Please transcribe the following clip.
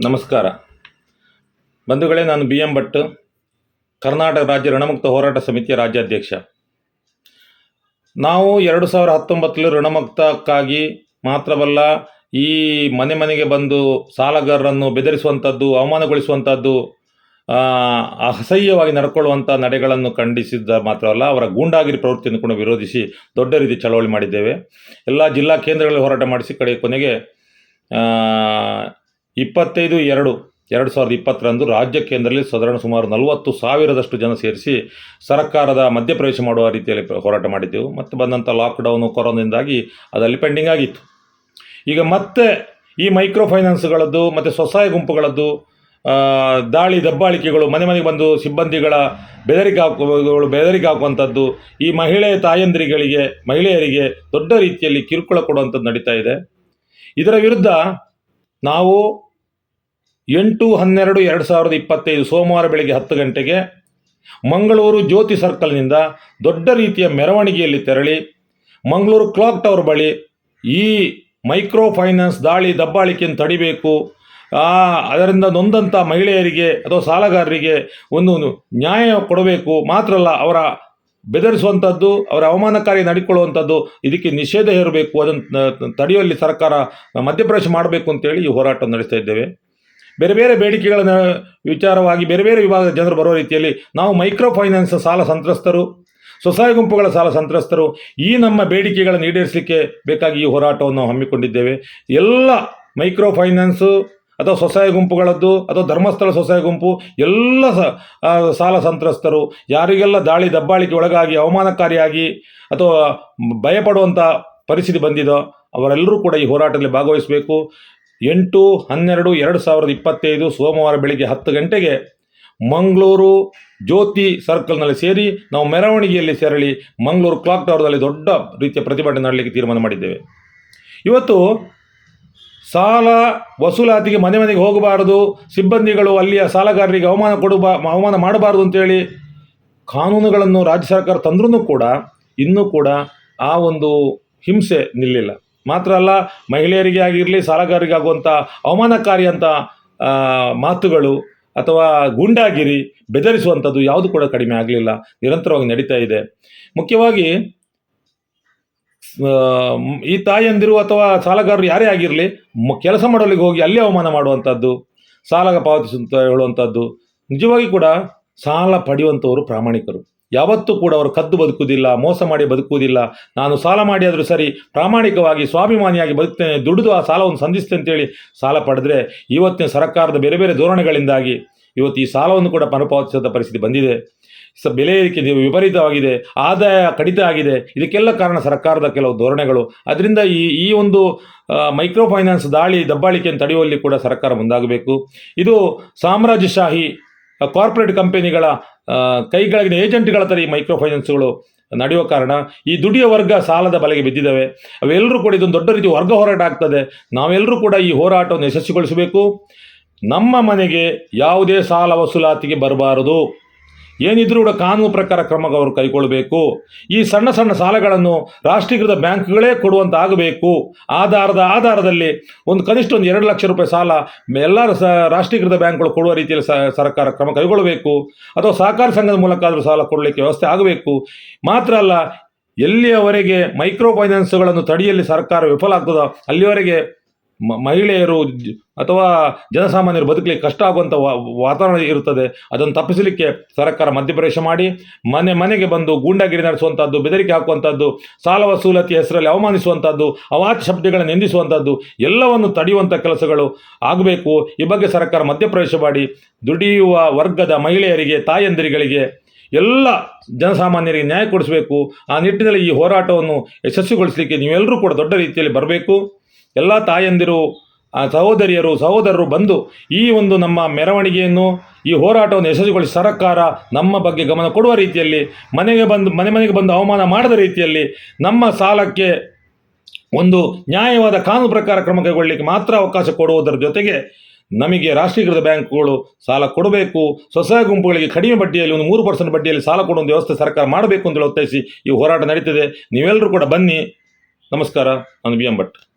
ನಮಸ್ಕಾರ. ಬಂಧುಗಳೇ, ನಾನು ಬಿ ಎಂ ಭಟ್, ಕರ್ನಾಟಕ ರಾಜ್ಯ ಋಣಮುಕ್ತ ಹೋರಾಟ ಸಮಿತಿಯ ರಾಜ್ಯಾಧ್ಯಕ್ಷ. ನಾವು ಎರಡು ಸಾವಿರ ಹತ್ತೊಂಬತ್ತರಲ್ಲಿ ಋಣಮುಕ್ತಕ್ಕಾಗಿ ಮಾತ್ರವಲ್ಲ, ಈ ಮನೆ ಮನೆಗೆ ಬಂದು ಸಾಲಗಾರರನ್ನು ಬೆದರಿಸುವಂಥದ್ದು, ಅವಮಾನಗೊಳಿಸುವಂಥದ್ದು ಅಸಹ್ಯವಾಗಿ ನಡ್ಕೊಳ್ಳುವಂಥ ನಡೆಗಳನ್ನು ಖಂಡಿಸಿದ ಮಾತ್ರವಲ್ಲ, ಅವರ ಗೂಂಡಾಗಿರಿ ಪ್ರವೃತ್ತಿಯನ್ನು ಕೂಡ ವಿರೋಧಿಸಿ ದೊಡ್ಡ ರೀತಿ ಚಳವಳಿ ಮಾಡಿದ್ದೇವೆ. ಎಲ್ಲ ಜಿಲ್ಲಾ ಕೇಂದ್ರಗಳಲ್ಲಿ ಹೋರಾಟ ಮಾಡಿಸಿ ಕಡೆ ಕೊನೆಗೆ ಇಪ್ಪತ್ತೈದು ಎರಡು ಎರಡು ಸಾವಿರದ ಇಪ್ಪತ್ತರಂದು ರಾಜ್ಯ ಕೇಂದ್ರದಲ್ಲಿ ಸಾಧಾರಣ ಸುಮಾರು ನಲವತ್ತು ಸಾವಿರದಷ್ಟು ಜನ ಸೇರಿಸಿ ಸರ್ಕಾರದ ಮಧ್ಯಪ್ರವೇಶ ಮಾಡುವ ರೀತಿಯಲ್ಲಿ ಹೋರಾಟ ಮಾಡಿದ್ದೆವು. ಮತ್ತು ಬಂದಂಥ ಲಾಕ್ಡೌನು ಕೊರೋನಿಂದಾಗಿ ಅದರಲ್ಲಿ ಪೆಂಡಿಂಗ್ ಆಗಿತ್ತು. ಈಗ ಮತ್ತೆ ಈ ಮೈಕ್ರೋ ಫೈನಾನ್ಸ್ಗಳದ್ದು ಮತ್ತು ಸ್ವಸಹಾಯ ಗುಂಪುಗಳದ್ದು ದಾಳಿ ದಬ್ಬಾಳಿಕೆಗಳು, ಮನೆ ಮನೆಗೆ ಬಂದು ಸಿಬ್ಬಂದಿಗಳ ಬೆದರಿಕೆ ಹಾಕುವಗಳು, ಬೆದರಿಕೆ ಹಾಕುವಂಥದ್ದು, ಈ ಮಹಿಳೆ ತಾಯಂದಿರಿಗಳಿಗೆ, ಮಹಿಳೆಯರಿಗೆ ದೊಡ್ಡ ರೀತಿಯಲ್ಲಿ ಕಿರುಕುಳ ಕೊಡುವಂಥದ್ದು ನಡೀತಾ ಇದೆ. ಇದರ ವಿರುದ್ಧ ನಾವು ಎಂಟು ಹನ್ನೆರಡು ಎರಡು ಸಾವಿರದ ಇಪ್ಪತ್ತೈದು ಸೋಮವಾರ ಬೆಳಗ್ಗೆ ಹತ್ತು ಗಂಟೆಗೆ ಮಂಗಳೂರು ಜ್ಯೋತಿ ಸರ್ಕಲ್ನಿಂದ ದೊಡ್ಡ ರೀತಿಯ ಮೆರವಣಿಗೆಯಲ್ಲಿ ತೆರಳಿ ಮಂಗಳೂರು ಕ್ಲಾಕ್ ಟವರ್ ಬಳಿ ಈ ಮೈಕ್ರೋ ಫೈನಾನ್ಸ್ ದಾಳಿ ದಬ್ಬಾಳಿಕೆಯನ್ನು ತಡಿಬೇಕು ಅದರಿಂದ ನೊಂದಂಥ ಮಹಿಳೆಯರಿಗೆ ಅಥವಾ ಸಾಲಗಾರರಿಗೆ ಒಂದು ನ್ಯಾಯ ಕೊಡಬೇಕು ಮಾತ್ರ ಅಲ್ಲ, ಅವರ ಬೆದರಿಸುವಂಥದ್ದು, ಅವರ ಅವಮಾನಕಾರಿ ನಡಿಕೊಳ್ಳುವಂಥದ್ದು ಇದಕ್ಕೆ ನಿಷೇಧ ಹೇರಬೇಕು, ಅದನ್ನು ತಡೆಯುವಲ್ಲಿ ಸರ್ಕಾರ ಮಧ್ಯಪ್ರವೇಶ ಮಾಡಬೇಕು ಅಂತೇಳಿ ಈ ಹೋರಾಟ ನಡೆಸ್ತಾ ಇದ್ದೇವೆ. ಬೇರೆ ಬೇರೆ ಬೇಡಿಕೆಗಳ ವಿಚಾರವಾಗಿ ಬೇರೆ ಬೇರೆ ವಿಭಾಗದ ಜನರು ಬರುವ ರೀತಿಯಲ್ಲಿ ನಾವು ಮೈಕ್ರೋ ಫೈನಾನ್ಸ್ ಸಾಲ ಸಂತ್ರಸ್ತರು, ಸ್ವಸಹಾಯ ಗುಂಪುಗಳ ಸಾಲ ಸಂತ್ರಸ್ತರು ಈ ನಮ್ಮ ಬೇಡಿಕೆಗಳನ್ನು ಈಡೇರಿಸಲಿಕ್ಕೆ ಬೇಕಾಗಿ ಈ ಹೋರಾಟವನ್ನು ಹಮ್ಮಿಕೊಂಡಿದ್ದೇವೆ. ಎಲ್ಲ ಮೈಕ್ರೋ ಫೈನಾನ್ಸು ಅಥವಾ ಸ್ವಸಹಾಯ ಗುಂಪುಗಳದ್ದು ಅಥವಾ ಧರ್ಮಸ್ಥಳ ಸ್ವಸಹಾಯ ಗುಂಪು, ಎಲ್ಲ ಸಾಲ ಸಂತ್ರಸ್ತರು, ಯಾರಿಗೆಲ್ಲ ದಾಳಿ ದಬ್ಬಾಳಿಕೆ ಒಳಗಾಗಿ ಅವಮಾನಕಾರಿಯಾಗಿ ಅಥವಾ ಭಯಪಡುವಂಥ ಪರಿಸ್ಥಿತಿ ಬಂದಿದೋ ಅವರೆಲ್ಲರೂ ಕೂಡ ಈ ಹೋರಾಟದಲ್ಲಿ ಭಾಗವಹಿಸಬೇಕು. ಎಂಟು, ಹನ್ನೆರಡು, ಎರಡು ಸಾವಿರದ ಇಪ್ಪತ್ತೈದು ಸೋಮವಾರ ಬೆಳಿಗ್ಗೆ ಹತ್ತು ಗಂಟೆಗೆ ಮಂಗಳೂರು ಜ್ಯೋತಿ ಸರ್ಕಲ್ನಲ್ಲಿ ಸೇರಿ ನಾವು ಮೆರವಣಿಗೆಯಲ್ಲಿ ಸೇರಲಿ. ಮಂಗಳೂರು ಕ್ಲಾಕ್ ಟವರ್ದಲ್ಲಿ ದೊಡ್ಡ ರೀತಿಯ ಪ್ರತಿಭಟನೆ ನಡಲಿಕ್ಕೆ ತೀರ್ಮಾನ ಮಾಡಿದ್ದೇವೆ. ಇವತ್ತು ಸಾಲ ವಸೂಲಾತಿಗೆ ಮನೆ ಮನೆಗೆ ಹೋಗಬಾರದು. ಸಿಬ್ಬಂದಿಗಳು ಅಲ್ಲಿಯ ಸಾಲಗಾರರಿಗೆ ಅವಮಾನ ಕೊಡಬಾ ಅವಮಾನ ಮಾಡಬಾರದು ಅಂತೇಳಿ ಕಾನೂನುಗಳನ್ನು ರಾಜ್ಯ ಸರ್ಕಾರ ತಂದ್ರೂ ಕೂಡ, ಇನ್ನೂ ಕೂಡ ಆ ಒಂದು ಹಿಂಸೆ ನಿಲ್ಲಿಲ್ಲ. ಮಾತ್ರ ಅಲ್ಲ, ಮಹಿಳೆಯರಿಗೆ ಆಗಿರಲಿ, ಸಾಲಗಾರರಿಗೆ ಆಗುವಂಥ ಅವಮಾನಕಾರಿ ಅಂತ ಮಾತುಗಳು ಅಥವಾ ಗೂಂಡಾಗಿರಿ ಬೆದರಿಸುವಂಥದ್ದು ಯಾವುದು ಕೂಡ ಕಡಿಮೆ ಆಗಲಿಲ್ಲ. ನಿರಂತರವಾಗಿ ನಡೀತಾ ಇದೆ. ಮುಖ್ಯವಾಗಿ ಈ ತಾಯಿಯಂದಿರು ಅಥವಾ ಸಾಲಗಾರರು ಯಾರೇ ಆಗಿರಲಿ ಕೆಲಸ ಮಾಡೋಲಿಗೆ ಹೋಗಿ ಅಲ್ಲಿ ಅವಮಾನ ಮಾಡುವಂಥದ್ದು, ಸಾಲ ಪಾವತಿಸುವಂಥ ಹೇಳುವಂಥದ್ದು, ನಿಜವಾಗಿ ಕೂಡ ಸಾಲ ಪಡೆಯುವಂಥವರು ಪ್ರಾಮಾಣಿಕರು. ಯಾವತ್ತೂ ಕೂಡ ಅವರು ಕದ್ದು ಬದುಕುವುದಿಲ್ಲ, ಮೋಸ ಮಾಡಿ ಬದುಕುವುದಿಲ್ಲ. ನಾನು ಸಾಲ ಮಾಡಿ ಆದರೂ ಸರಿ, ಪ್ರಾಮಾಣಿಕವಾಗಿ, ಸ್ವಾಭಿಮಾನಿಯಾಗಿ ಬದುಕ್ತೇನೆ, ದುಡಿದು ಆ ಸಾಲವನ್ನು ಸಂಧಿಸ್ತೇನೆ ಅಂತೇಳಿ ಸಾಲ ಪಡೆದ್ರೆ ಇವತ್ತಿನ ಸರ್ಕಾರದ ಬೇರೆ ಬೇರೆ ಧೋರಣೆಗಳಿಂದಾಗಿ ಇವತ್ತು ಈ ಸಾಲವನ್ನು ಕೂಡ ಮರುಪಾವತಿಸದ ಪರಿಸ್ಥಿತಿ ಬಂದಿದೆ. ಸ, ಬೆಲೆ ಏರಿಕೆ ವಿಪರೀತವಾಗಿದೆ, ಆದಾಯ ಕಡಿತ ಆಗಿದೆ. ಇದಕ್ಕೆಲ್ಲ ಕಾರಣ ಸರ್ಕಾರದ ಕೆಲವು ಧೋರಣೆಗಳು. ಅದರಿಂದ ಈ ಈ ಒಂದು ಮೈಕ್ರೋ ಫೈನಾನ್ಸ್ ದಾಳಿ, ದಬ್ಬಾಳಿಕೆಯನ್ನು ತಡೆಯುವಲ್ಲಿ ಕೂಡ ಸರ್ಕಾರ ಮುಂದಾಗಬೇಕು. ಇದು ಸಾಮ್ರಾಜ್ಯಶಾಹಿ ಕಾರ್ಪೊರೇಟ್ ಕಂಪನಿಗಳ ಆ, ಕೈಗಳಿನ ಏಜೆಂಟ್ಗಳ ಥರ ಈ ಮೈಕ್ರೋ ಫೈನಾನ್ಸ್ಗಳು ನಡೆಯುವ ಕಾರಣ ಈ ದುಡಿಯ ವರ್ಗ ಸಾಲದ ಬಲೆಗೆ ಬಿದ್ದಿದ್ದಾವೆ. ಅವೆಲ್ಲರೂ ಕೂಡ ಇದೊಂದು ದೊಡ್ಡ ರೀತಿ ವರ್ಗ ಹೋರಾಟ ಆಗ್ತದೆ. ನಾವೆಲ್ಲರೂ ಕೂಡ ಈ ಹೋರಾಟವನ್ನು ಯಶಸ್ವಿಗೊಳಿಸಬೇಕು. ನಮ್ಮ ಮನೆಗೆ ಯಾವುದೇ ಸಾಲ ವಸೂಲಾತಿಗೆ ಬರಬಾರದು. ಏನಿದ್ರೂ ಕೂಡ ಕಾನೂನು ಪ್ರಕಾರ ಕ್ರಮ ಅವರು ಕೈಗೊಳ್ಳಬೇಕು. ಈ ಸಣ್ಣ ಸಣ್ಣ ಸಾಲಗಳನ್ನು ರಾಷ್ಟ್ರೀಕೃತ ಬ್ಯಾಂಕ್ಗಳೇ ಕೊಡುವಂತ ಆಗಬೇಕು ಆಧಾರದ ಆಧಾರದಲ್ಲಿ ಒಂದು ಕನಿಷ್ಠ ಒಂದು ಎರಡು ಲಕ್ಷ ರೂಪಾಯಿ ಸಾಲ ಎಲ್ಲ ರಾಷ್ಟ್ರೀಕೃತ ಬ್ಯಾಂಕ್ಗಳು ಕೊಡುವ ರೀತಿಯಲ್ಲಿ ಸರ್ಕಾರ ಕ್ರಮ ಕೈಗೊಳ್ಳಬೇಕು. ಅಥವಾ ಸಹಕಾರ ಸಂಘದ ಮೂಲಕ ಆದರೂ ಸಾಲ ಕೊಡಲಿಕ್ಕೆ ವ್ಯವಸ್ಥೆ ಆಗಬೇಕು. ಮಾತ್ರ ಅಲ್ಲ, ಎಲ್ಲಿಯವರೆಗೆ ಮೈಕ್ರೋ ಫೈನಾನ್ಸ್ಗಳನ್ನು ತಡೆಯಲ್ಲಿ ಸರ್ಕಾರ ವಿಫಲ ಆಗ್ತದೋ ಅಲ್ಲಿಯವರೆಗೆ ಮಹಿಳೆಯರು ಅಥವಾ ಜನಸಾಮಾನ್ಯರು ಬದುಕಲಿಕ್ಕೆ ಕಷ್ಟ ಆಗುವಂಥ ವಾತಾವರಣ ಇರುತ್ತದೆ. ಅದನ್ನು ತಪ್ಪಿಸಲಿಕ್ಕೆ ಸರ್ಕಾರ ಮಧ್ಯಪ್ರವೇಶ ಮಾಡಿ, ಮನೆ, ಮನೆಗೆ ಬಂದು ಗೂಂಡಾಗಿರಿ ನಡೆಸುವಂಥದ್ದು ಬೆದರಿಕೆ ಹಾಕುವಂಥದ್ದು ಸಾಲ ವಸೂಲತಿ ಹೆಸರಲ್ಲಿ ಅವಮಾನಿಸುವಂಥದ್ದು ಅವಾಚ್ಯ ಶಬ್ದಗಳನ್ನು ನಿಂದಿಸುವಂಥದ್ದು ಎಲ್ಲವನ್ನು ತಡೆಯುವಂಥ ಕೆಲಸಗಳು ಆಗಬೇಕು. ಈ ಬಗ್ಗೆ ಸರ್ಕಾರ ಮಧ್ಯಪ್ರವೇಶ ಮಾಡಿ, ದುಡಿಯುವ ವರ್ಗದ ಮಹಿಳೆಯರಿಗೆ, ತಾಯಂದಿರಿಗಳಿಗೆ ಎಲ್ಲ ಜನಸಾಮಾನ್ಯರಿಗೆ ನ್ಯಾಯ ಕೊಡಿಸಬೇಕು. ಆ ನಿಟ್ಟಿನಲ್ಲಿ ಈ ಹೋರಾಟವನ್ನು ಯಶಸ್ವಿಗೊಳಿಸಲಿಕ್ಕೆ ನೀವೆಲ್ಲರೂ ಕೂಡ ದೊಡ್ಡ ರೀತಿಯಲ್ಲಿ ಬರಬೇಕು. ಎಲ್ಲ ತಾಯಂದಿರು ಸಹೋದರಿಯರು, ಸಹೋದರರು ಬಂದು ಈ ಒಂದು ನಮ್ಮ ಮೆರವಣಿಗೆಯನ್ನು, ಈ ಹೋರಾಟವನ್ನು ಯಶಸ್ವಿಗೊಳಿಸಿ ಸರ್ಕಾರ ನಮ್ಮ ಬಗ್ಗೆ ಗಮನ ಕೊಡುವ ರೀತಿಯಲ್ಲಿ, ಮನೆಗೆ ಬಂದು, ಮನೆ ಮನೆಗೆ ಬಂದು ಅವಮಾನ ಮಾಡದ ರೀತಿಯಲ್ಲಿ ನಮ್ಮ ಸಾಲಕ್ಕೆ ಒಂದು ನ್ಯಾಯವಾದ ಕಾನೂನು ಪ್ರಕಾರ ಕ್ರಮ ಕೈಗೊಳ್ಳಲಿಕ್ಕೆ ಮಾತ್ರ ಅವಕಾಶ ಕೊಡುವುದರ ಜೊತೆಗೆ ನಮಗೆ ರಾಷ್ಟ್ರೀಕೃತ ಬ್ಯಾಂಕ್ಗಳು ಸಾಲ ಕೊಡಬೇಕು. ಸ್ವಸಹಾಯ ಗುಂಪುಗಳಿಗೆ ಕಡಿಮೆ ಬಡ್ಡಿಯಲ್ಲಿ ಒಂದು ಮೂರು ಪರ್ಸೆಂಟ್ ಬಡ್ಡಿಯಲ್ಲಿ ಸಾಲ ಕೊಡುವಂಥ ವ್ಯವಸ್ಥೆ ಸರ್ಕಾರ ಮಾಡಬೇಕು ಅಂತೇಳಿ ಒತ್ತಾಯಿಸಿ ಈ ಹೋರಾಟ ನಡೀತದೆ. ನೀವೆಲ್ಲರೂ ಕೂಡ ಬನ್ನಿ. ನಮಸ್ಕಾರ. ನಾನು ಬಿ ಎಂ ಭಟ್.